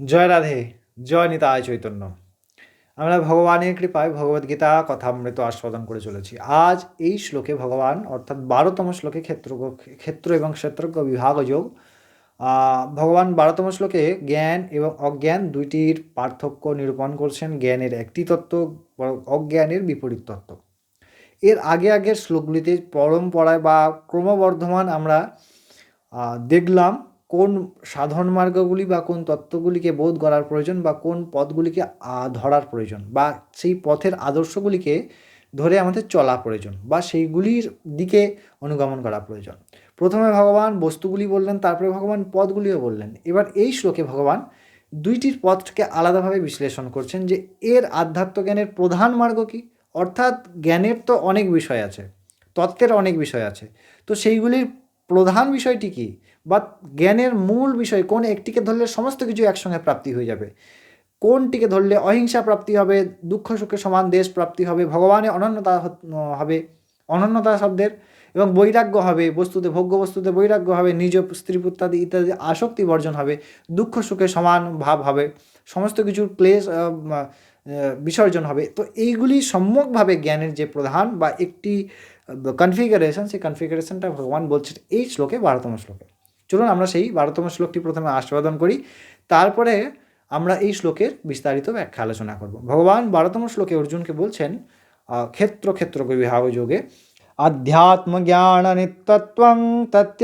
জয় রাধে, জয় নিতায় চৈতন্য। আমরা ভগবানের কৃপায় ভগবদ্গীতা কথামৃত আস্বাদন করে চলেছি। আজ এই শ্লোকে ভগবান, অর্থাৎ বারোতম শ্লোকে ক্ষেত্র ক্ষেত্র এবং ক্ষেত্রজ্ঞ বিভাগ যোগ ভগবান বারোতম শ্লোকে জ্ঞান এবং অজ্ঞান দুইটির পার্থক্য নিরূপণ করছেন। জ্ঞানের একটি তত্ত্ব অজ্ঞানের বিপরীত তত্ত্ব। এর আগে আগের শ্লোকগুলিতে পরম্পরায় বা ক্রমবর্ধমান আমরা দেখলাম সাধন মার্গগুলি বা কোন তত্ত্বগুলিকে বোধ করার প্রয়োজন বা কোন পথগুলিকে ধরার প্রয়োজন বা সেই পথের আদর্শগুলিকে ধরে আমাদের চলা প্রয়োজন বা সেইগুলির দিকে অনুগমন করা প্রয়োজন। প্রথমে ভগবান বস্তুগুলি বললেন, তারপরে ভগবান পদগুলিও বললেন। এবার এই শ্লোকে ভগবান দুইটির পথকে আলাদাভাবে বিশ্লেষণ করছেন যে এর আধ্যাত্ম জ্ঞানের প্রধান মার্গ কী? অর্থাৎ জ্ঞানের তো অনেক বিষয় আছে, তত্ত্বের অনেক বিষয় আছে। তো সেইগুলির প্রধান বিষয়টি কি? বা জ্ঞানের মূল বিষয় কোন একটিকে ধরলে সমস্ত কিছু একসঙ্গে প্রাপ্তি হয়ে যাবে? কোনটিকে ধরলে অহিংসা প্রাপ্তি হবে, দুঃখ সুখে সমান দেশ প্রাপ্তি হবে ভগবানের অনন্যতা হবে, অনন্যতা শব্দের, এবং বৈরাগ্য হবে, বস্তুতে ভোগ্য বস্তুতে বৈরাগ্য হবে, নিজ স্ত্রী পুত্রাদি ইত্যাদি আসক্তি বর্জন হবে, দুঃখ সুখে সমান ভাব হবে, সমস্ত কিছুর ক্লেশ বিসর্জন হবে। তো এইগুলি সম্যকভাবে জ্ঞানের যে প্রধান বা একটি কনফিগারেশন সেই কনফিগারেশনটা ভগবান বলছেন এই শ্লোকে বারোতম শ্লোকে। চলুন আমরা সেই বারোতম শ্লোকটি প্রথমে আস্বাদন করি। তারপরে আমরা এই শ্লোকের বিস্তারিত ব্যাখ্যা আলোচনা করব। ভগবান বারোতম শ্লোকে অর্জুনকে বলছেন ক্ষেত্র ক্ষেত্র বিভাগ যোগে আধ্যাত্ম জ্ঞান নিত্যত্বং তত্য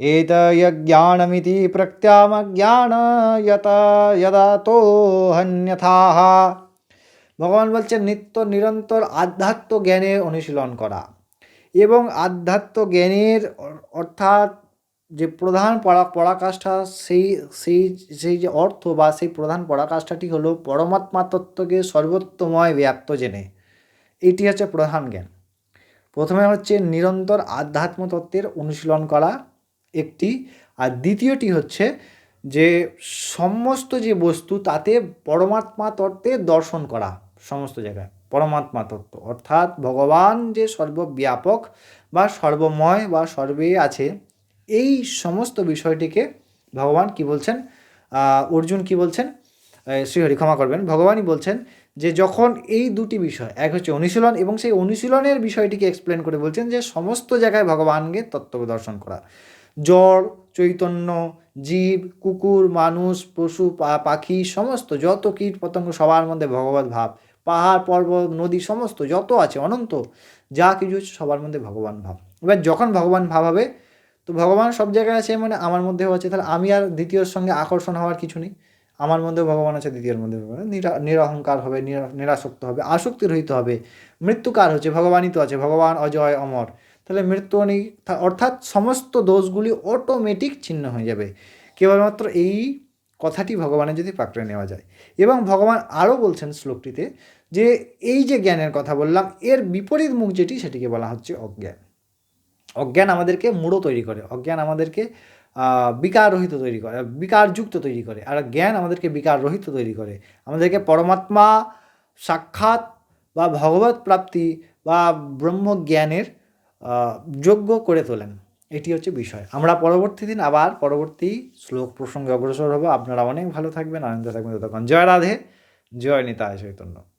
জ্ঞানান্তর্দর্শনম এতজ্ঞানমিতি প্রত্যাম জ্ঞান যত যদা তো হন্যথাহ ভগবান বলছেন, নিত্য, নিরন্তর আধ্যাত্ম জ্ঞানের অনুশীলন করা। এবং আধ্যাত্ম জ্ঞানের অর্থাৎ যে প্রধান পরা পরাকাষ্ঠা সেই সেই সেই যে অর্থ বা সেই প্রধান পরাকাষ্ঠাটি হলো পরমাত্মা তত্ত্বকে সর্বোত্তময় ব্যাপ্ত জেনে। এটি হচ্ছে প্রধান জ্ঞান। প্রথমে হচ্ছে নিরন্তর আধ্যাত্ম তত্ত্বের অনুশীলন করা। একটি। আর দ্বিতীয়টি হচ্ছে যে সমস্ত যে বস্তু তাতে পরমাত্মা তত্ত্বের দর্শন করা, সমস্ত জায়গায় পরমাত্মা তত্ত্ব। অর্থাৎ ভগবান যে সর্বব্যাপক বা সর্বময় বা সর্বে আছে, এই সমস্ত বিষয়টিকে ভগবান কি বলছেন? অর্জুন কি বলছেন? শ্রীহরি ক্ষমা করবেন। ভগবানই বলছেন যে যখন এই দুটি বিষয়, এক হচ্ছে অনুশীলন এবং সেই অনুশীলনের বিষয়টিকে এক্সপ্লেন করে বলছেন যে সমস্ত জায়গায় ভগবানকে তত্ত্ব দর্শন করা। জড় চৈতন্য, জীব, কুকুর, মানুষ, পশু পাখি, সমস্ত যত কীট পতঙ্গ সবার মধ্যে ভগবত ভাব, পাহাড়, পর্বত, নদী, সমস্ত যত আছে, অনন্ত, যা কিছু হচ্ছে সবার মধ্যে ভগবান ভাব। এবার যখন ভগবান ভাব হবে, তো ভগবান সব জায়গায় আছে মানে আমার মধ্যেও আছে, তাহলে আমি আর দ্বিতীয়র সঙ্গে আকর্ষণ হওয়ার কিছু নেই। আমার মধ্যে ভগবান আছে, দ্বিতীয়ের মধ্যে ভগবান নিরহংকার হবে, নিরা- নিরাসক্ত হবে আসক্তি রহিত হবে, মৃত্যুকার হচ্ছে, ভগবানই তো আছে, ভগবান অজয়, অমর। তাহলে মৃত্যু নেই থা- অর্থাৎ সমস্ত দোষগুলি অটোমেটিক ছিন্ন হয়ে যাবে। কেবলমাত্র এই কথাটি ভগবানের যদি পাকড়ে নেওয়া যায়। এবং ভগবান আরও বলছেন শ্লোকটিতে যে, এই যে জ্ঞানের কথা বললাম, এর বিপরীত মুখ যেটি, সেটিকে বলা হচ্ছে অজ্ঞান। অজ্ঞান আমাদেরকে মূঢ় তৈরি করে, অজ্ঞান আমাদেরকে বিকাররহিত তৈরি করে, বিকারযুক্ত তৈরি করে, আর জ্ঞান আমাদেরকে বিকাররহিত তৈরি করে। আমাদেরকে পরমাত্মা সাক্ষাৎ বা ভগবত প্রাপ্তি বা ব্রহ্মজ্ঞানের যোগ্য করে তোলেন। এটি হচ্ছে বিষয়। আমরা পরবর্তী দিন আবার পরবর্তী শ্লোক প্রসঙ্গে অগ্রসর হব। আপনারা অনেক ভালো থাকবেন, আনন্দ থাকবেন। ততক্ষণ জয় রাধে, জয় নিতায় চৈতন্য।